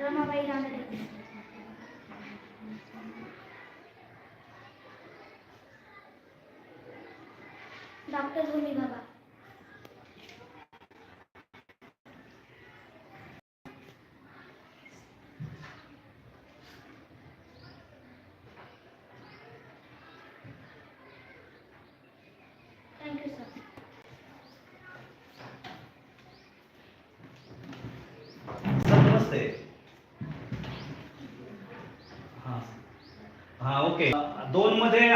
Ramabai Ranade doctor भूमी बाबा thank you sir sir नमस्ते हां हां ओके. दोन मध्ये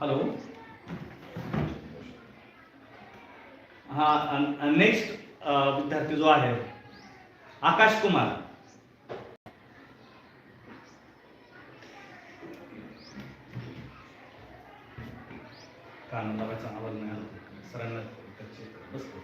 हॅलो. हा नेक्स्ट विद्यार्थी जो आहे आकाश कुमार. कान लावायचा आवाज नाही आला. सरांना त्याचे बसतो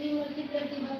श्रीमती प्रतिभा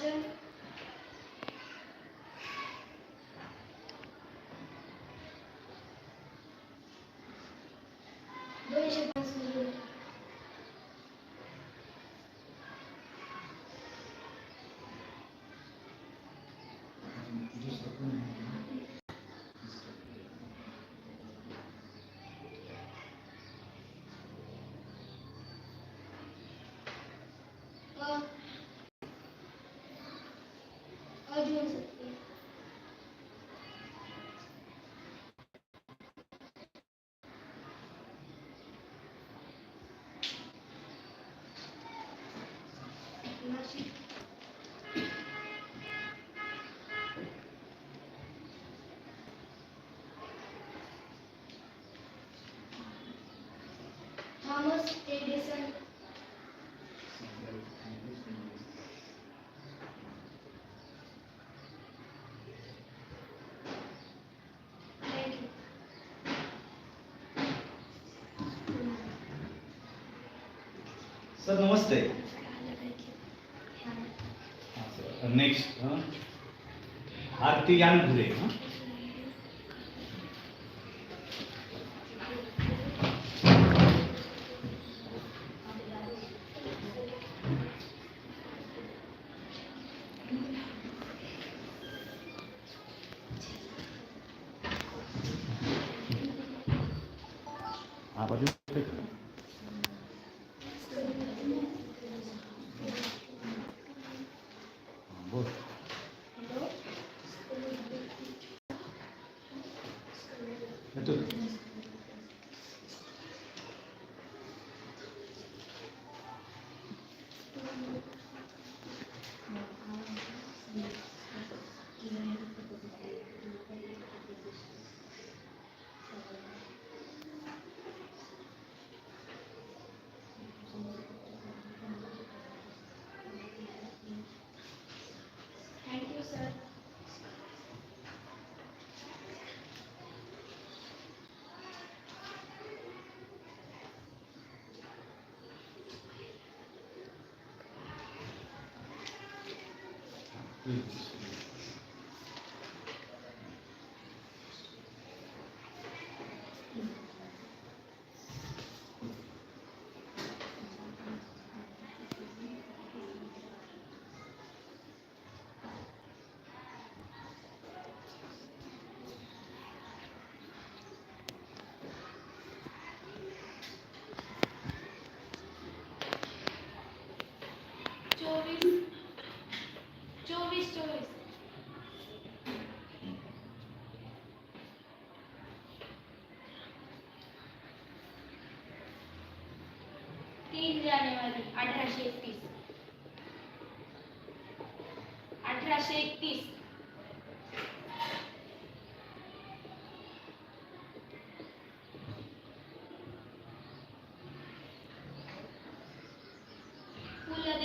imagine हो सकती है Thomas Edison thank you sir Namaste. Next Aarti Yanpure हं? Mm-hmm.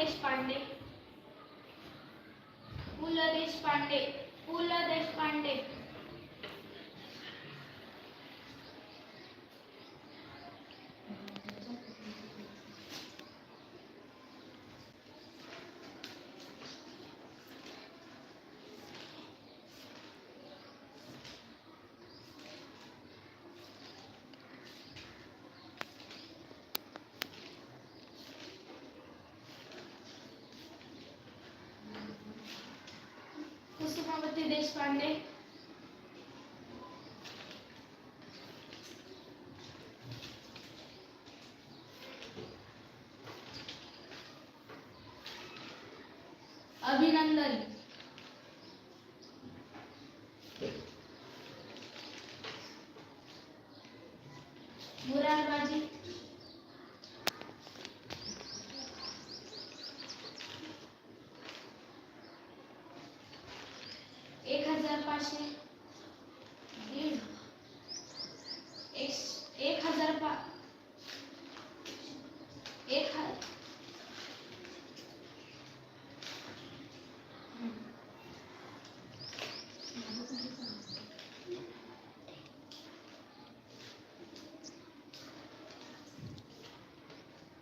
देशपांडे. पु ल देशपांडे पु ल देशपांडे कुसुमावती देशपांडे अभिनंदन मुरारबाजी एक हजार पाचशे दीड एक एक हजार पा एक ह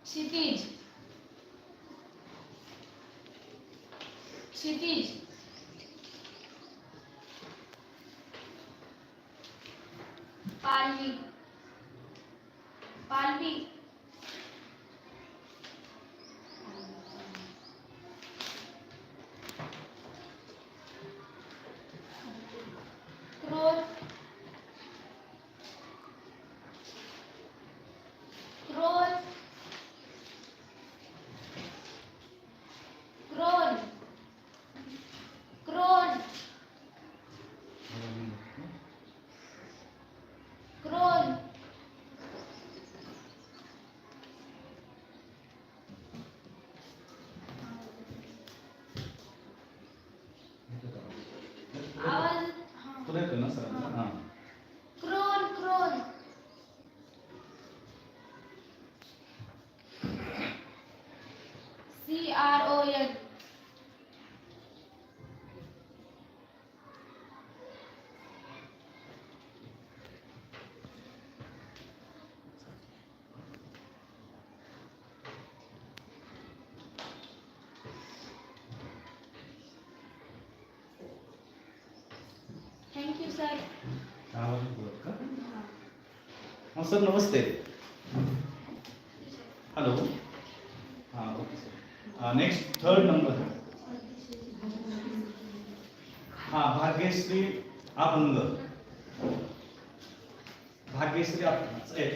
क्षितिज क्षितिज सर बोलत का हां सर नमस्ते. हॅलो. हां okay sir. Next third number हां भाग्यश्री अभंग. भाग्यश्री अभंग. आहे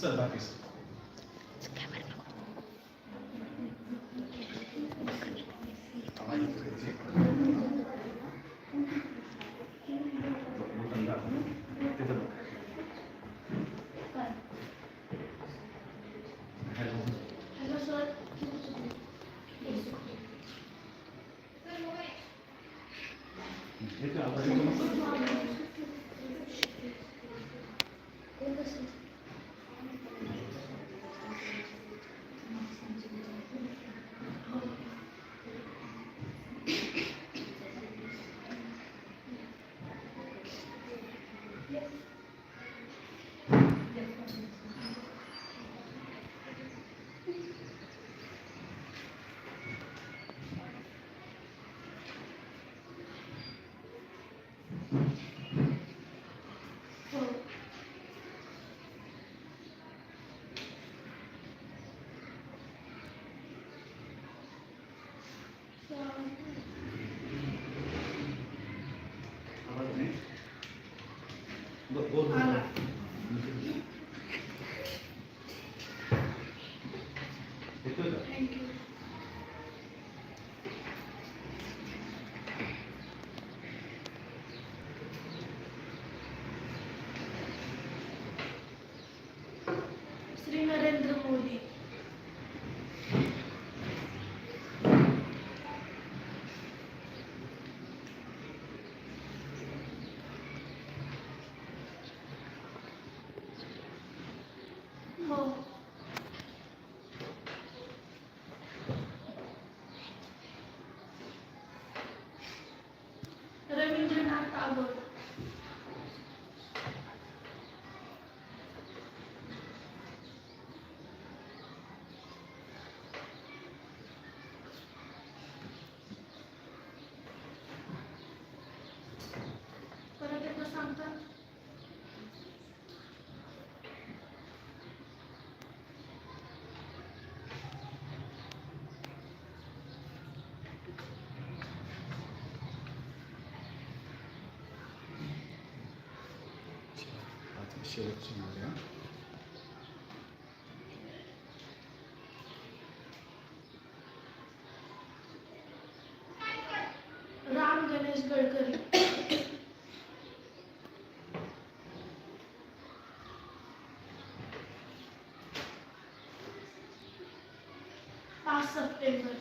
चल भाग्यश्री. आता शेवटची मध्ये हा. राम गणेश गडकरी पाच सप्टेंबर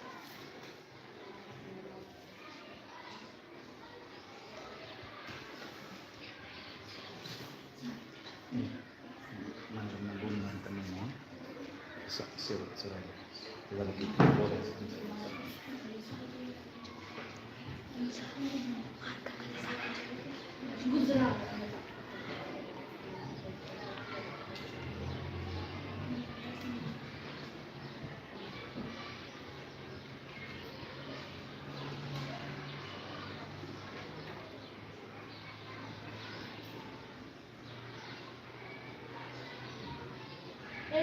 नंतर मग बोलून नंतर मग मग स- शेवटचं राहिलं ते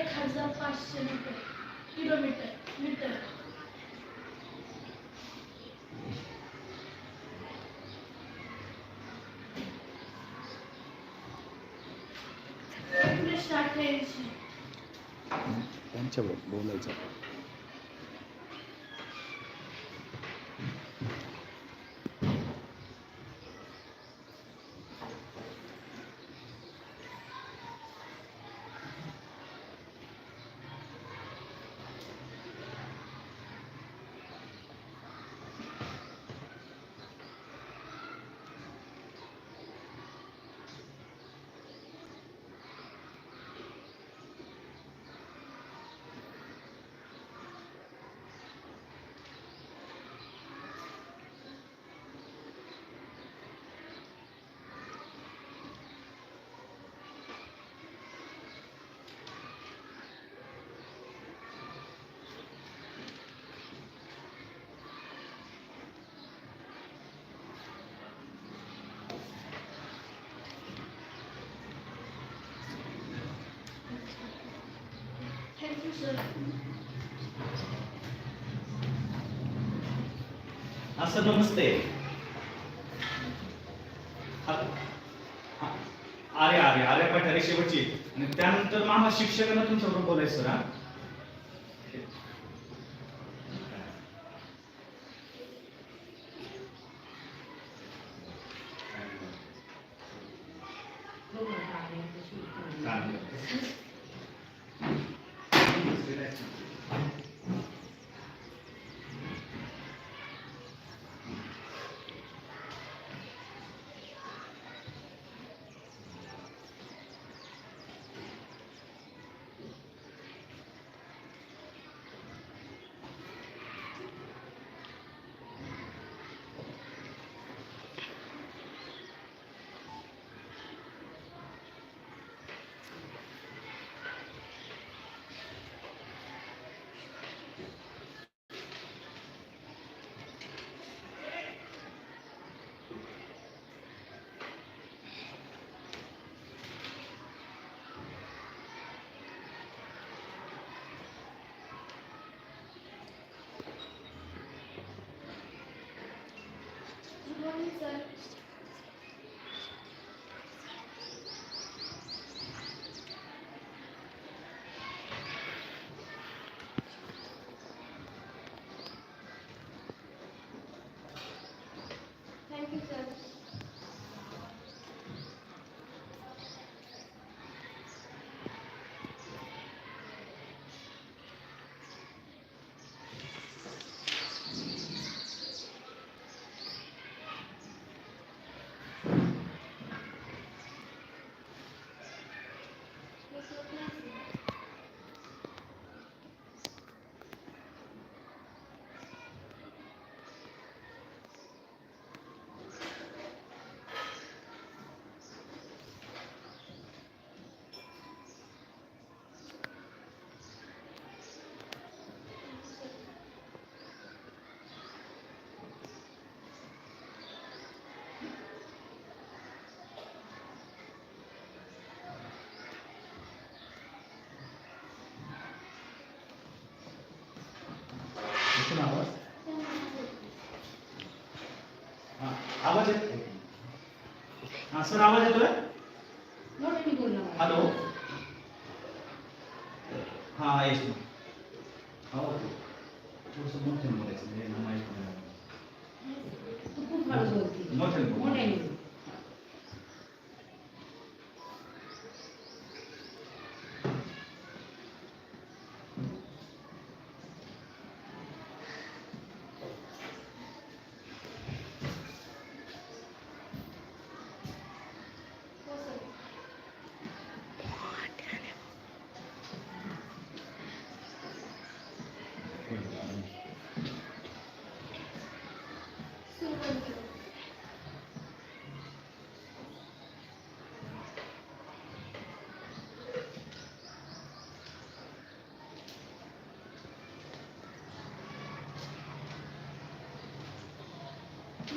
एक हजार पाचशे मीटर किलोमीटर मीटर. त्यांच्या बोलायचं. असं नमस्ते. अरे अरे अरे पाठारे शेवटची. आणि त्यानंतर मामा शिक्षकांना तुमच्याबरोबर बोलायचं सर हा? सर थँक्यू येतो ना आवाज? हा आवाज येतो हा सर आवाज येतोय?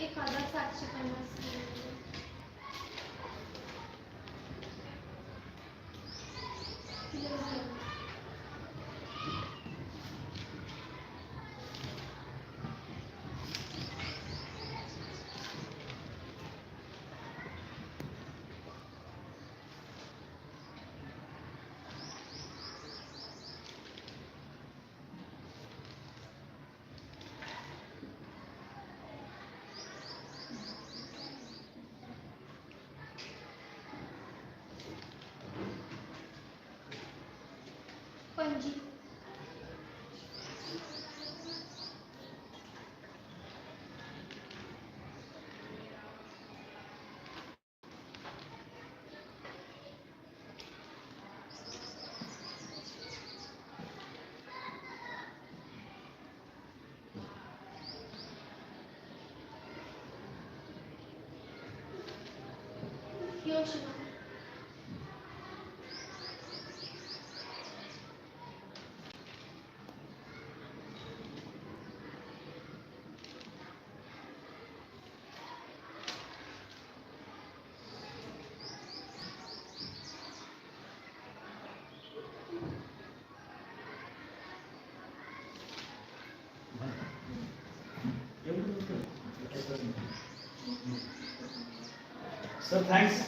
हजार एक हजार सातशे पन्नास So thanks.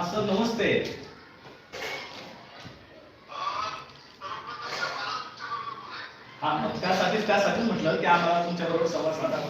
सर नमस्ते. हा त्यासाठीच त्यासाठीच म्हटलं की आम्हाला तुमच्याबरोबर संवाद साधावा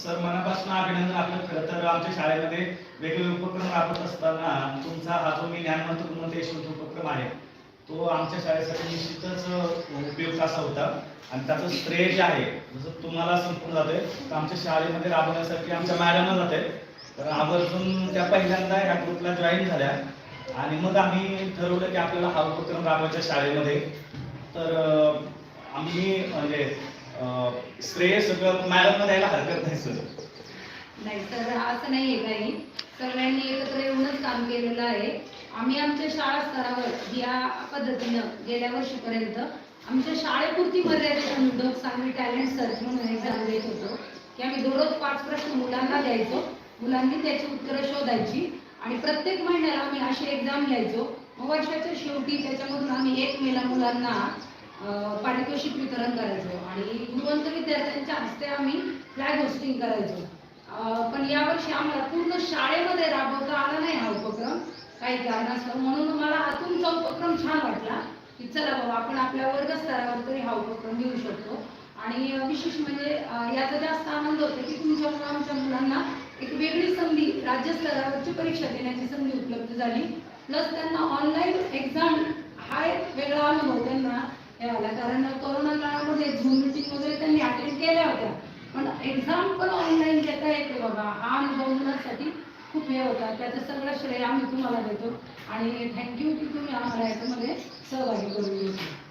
सर मनापासून अभिनंदन आपलं खरं तर आमच्या शाळेमध्ये वेगवेगळे उपक्रम राबवत असताना तुमचा हा जो मी ज्ञानवंत गुणवंत यशवंत उपक्रम आहे तो आमच्या शाळेसाठी निश्चितच उपयुक्त असा होता. आणि त्याचं श्रेय जे आहे जसं तुम्हाला संपून जाते तर आमच्या शाळेमध्ये राबवण्यासाठी आमच्या मॅडमला जाते तर आवर्जून त्या पहिल्यांदा या ग्रुपला जॉईन झाल्या. आणि मग आम्ही ठरवलं की आपल्याला हा उपक्रम राबवायचा शाळेमध्ये. तर आम्ही म्हणजे श्रेय सगळं मॅडमला द्यायला हरकत नाही सर. नाही सर असं नाहीये काही सगळ्यांनी एकत्र येऊनच काम केलेलं आहे. आम्ही आमच्या शाळा स्तरावर या पद्धतीनं गेल्या वर्षीपर्यंत आमच्या शाळेपुरती मर्यादित आम्ही सांगली टॅलेंट सर्च म्हणून एक्झाम देत होतो. की आम्ही दररोज पाच प्रश्न मुलांना द्यायचो. मुलांनी त्याची उत्तरं शोधायची. आणि प्रत्येक महिन्याला आम्ही अशी एक्झाम घ्यायचो. वर्षाच्या शेवटी त्याच्यामधून आम्ही एक मेला मुलांना पारितोषिक वितरण करायचो आणि गुणवंत विद्यार्थ्यांच्या हस्ते आम्ही फ्लॅग होस्टिंग करायचो. पण यावर्षी आम्हाला पूर्ण शाळेमध्ये राबवता आला नाही हा उपक्रम. काही कारणास्तव म्हणून मला हा तुमचा उपक्रम छान वाटला की चला बाबा आपण आपल्या वर्ग स्तरावर तरी हा उपक्रम घेऊ शकतो. आणि विशेष म्हणजे याचा जास्त आनंद होतो की तुमच्यामुळे आमच्या मुलांना एक वेगळी संधी राज्य स्तरावरची परीक्षा देण्याची संधी उपलब्ध झाली. प्लस त्यांना ऑनलाईन एक्झाम हा एक वेगळा अनुभव त्यांना हे आला. कारण कोरोना काळामध्ये झूम मिटिंग वगैरे त्यांनी अटेंड केल्या होत्या. पण एक्झाम पण ऑनलाईन घेता येते बघा. हा अनुभव मुलांसाठी खूप हे होता. त्याचं सगळं श्रेय आम्ही तुम्हाला देतो. आणि थँक्यू की तुम्ही आम्हाला याच्यामध्ये सहभागी करून घेतलं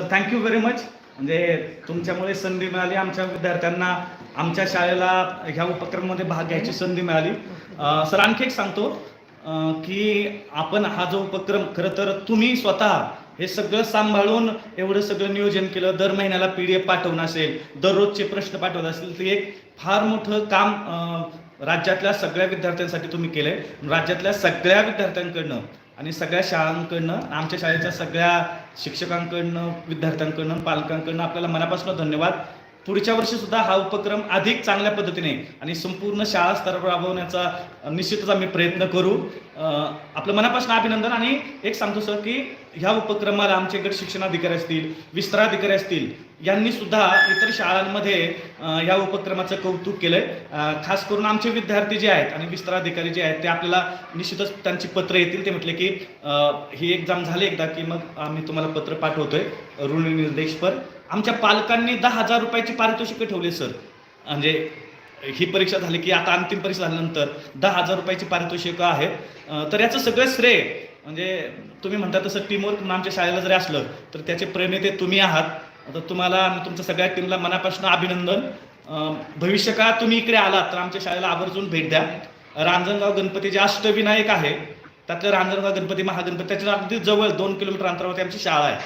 सर थँक्यू व्हेरी मच म्हणजे तुमच्यामुळे संधी मिळाली. आमच्या विद्यार्थ्यांना आमच्या शाळेला ह्या उपक्रमामध्ये भाग घ्यायची संधी मिळाली. सर आणखी एक सांगतो की आपण हा जो उपक्रम खरं तर तुम्ही स्वतः हे सगळं सांभाळून एवढं सगळं नियोजन केलं. दर महिन्याला पी डी एफ पाठवणं असेल दररोजचे प्रश्न पाठवत असेल ते एक फार मोठं काम राज्यातल्या सगळ्या विद्यार्थ्यांसाठी तुम्ही केलंय. राज्यातल्या सगळ्या विद्यार्थ्यांकडनं आणि सगळ्या शाळांकडनं आमच्या शाळेच्या सगळ्या शिक्षकांकडनं विद्यार्थ्यांकडनं पालकांकडनं आपल्याला मनापासून धन्यवाद. पुढच्या वर्षी सुद्धा हा उपक्रम अधिक चांगल्या पद्धतीने आणि संपूर्ण शाळा स्तरावर राबवण्याचा निश्चितच आम्ही प्रयत्न करू. आपलं मनापासून अभिनंदन आणि एक सांगतो सर की ह्या उपक्रमाला आमचे गट शिक्षणाधिकारी असतील विस्ताराधिकारी असतील यांनी सुद्धा इतर शाळांमध्ये या उपक्रमाचं कौतुक केलंय. खास करून आमचे विद्यार्थी जे आहेत आणि विस्ताराधिकारी जे आहेत ते आपल्याला निश्चितच त्यांची पत्र येतील. ते म्हटले की ही एक्झाम झाली एकदा की मग आम्ही तुम्हाला पत्र पाठवतोय ऋण निर्देशपर आमच्या पालकांनी दहा हजार रुपयाची पारितोषिकं ठेवले सर. म्हणजे ही परीक्षा झाली की आता अंतिम परीक्षा झाल्यानंतर दहा हजार रुपयाची पारितोषिकं आहेत. तर याचं सगळं श्रेय म्हणजे तुम्ही म्हणता तसं टीमवर्क म्हणून आमच्या शाळेला जरी असलं तर त्याचे प्रेरणेते तुम्ही आहात. तर तुम्हाला आणि तुमच्या सगळ्या टीमला मनापासून अभिनंदन. भविष्य काळात तुम्ही इकडे आलात तर आमच्या शाळेला आवर्जून भेट द्या. रांजणगाव गणपती जे अष्टविनायक आहे त्यातलं रांजणगाव गणपती महागणपती त्याच्या अगदी जवळ दोन किलोमीटर अंतरावरती आमची शाळा आहे.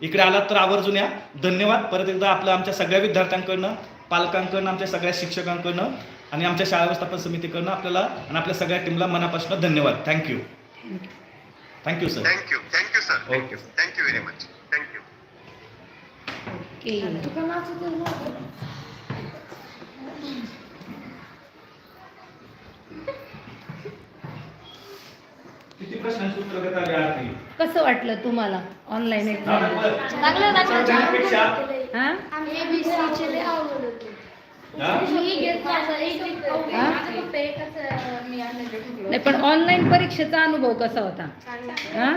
इकडे आलात तर आवर्जून या. धन्यवाद. परत एकदा आपलं आमच्या सगळ्या विद्यार्थ्यांकडनं पालकांकडनं आमच्या सगळ्या शिक्षकांकडनं आणि आमच्या शाळा व्यवस्थापन समितीकडनं आपल्याला आणि आपल्या सगळ्या टीमला मनापासून धन्यवाद. Thank you thank you sir thank you thank you sir okay sir thank you very much thank you okay किती प्रश्नांची उत्तर देता आली आहात ही? कसं वाटलं तुम्हाला ऑनलाईन एक्झाम. चांगलं. हा? लय आवडत होते. नाही पण ऑनलाईन परीक्षेचा अनुभव कसा होता? हा?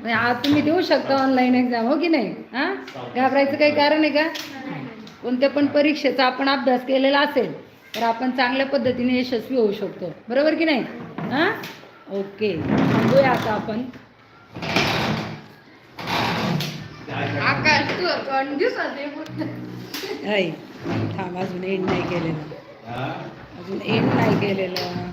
म्हणजे आज तुम्ही देऊ शकता ऑनलाईन एक्झाम हो की नाही? हा? घाबरायचं काही कारण आहे का? कोणत्या पण परीक्षेचा आपण अभ्यास केलेला असेल तर आपण चांगल्या पद्धतीने यशस्वी होऊ शकतो. बरोबर की नाही? हा? ओके. थांबूया आता आपण. आकाश तू आहे थांब अजून एंड नाही केलेलं. अजून एंड नाही केलेलं.